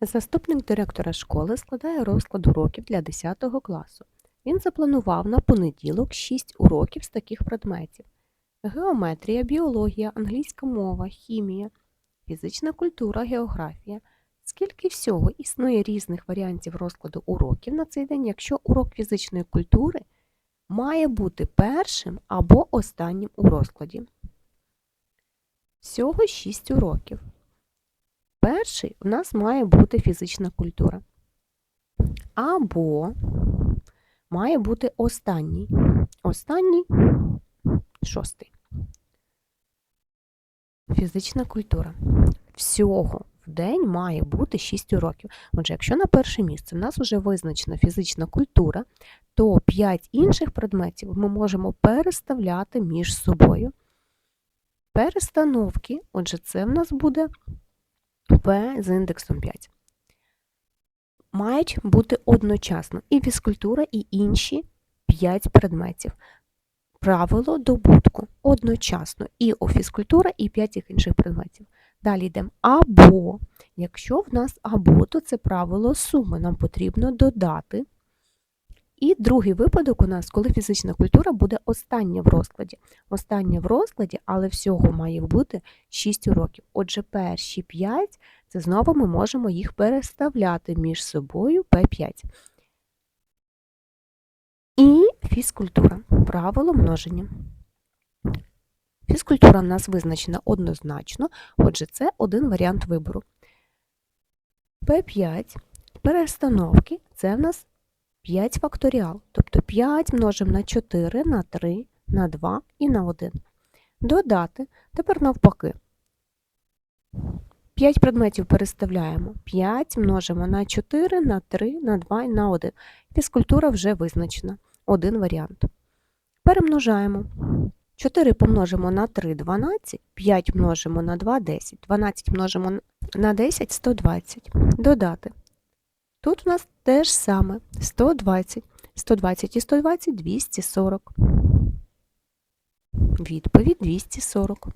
Заступник директора школи складає розклад уроків для 10 класу. Він запланував на понеділок 6 уроків з таких предметів: геометрія, біологія, англійська мова, хімія, фізична культура, географія. Скільки всього існує різних варіантів розкладу уроків на цей день, якщо урок фізичної культури має бути першим або останнім у розкладі? Всього 6 уроків. Перший у нас має бути фізична культура. Або має бути останній. Останній шостий. Фізична культура. Всього в день має бути 6 уроків. Отже, якщо на перше місце в нас вже визначена фізична культура, то 5 інших предметів ми можемо переставляти між собою. Перестановки, отже, це в нас буде P з індексом 5. Мають бути одночасно і фізкультура, і інші 5 предметів. Правило добутку одночасно і фізкультура, і 5 інших предметів. Далі йдемо або. Якщо в нас або, то це правило суми. Нам потрібно додати. І другий випадок у нас, коли фізична культура буде остання в розкладі. Остання в розкладі, але всього має бути 6 уроків. Отже, перші 5 це знову ми можемо їх переставляти між собою P5. І фізкультура. Правило множення. Фізкультура в нас визначена однозначно, отже, це один варіант вибору. P5 перестановки це в нас 5 факторіал, тобто 5 множимо на 4, на 3, на 2 і на 1. Додати, тепер навпаки. 5 предметів переставляємо. 5 множимо на 4, на 3, на 2 і на 1. Фізкультура вже визначена. Один варіант. Перемножаємо. 4 помножимо на 3 12, 5 множимо на 2 10, 12 множимо на 10 120. Додати. Тут у нас те ж саме 120. 120 і 120 240. Відповідь 240.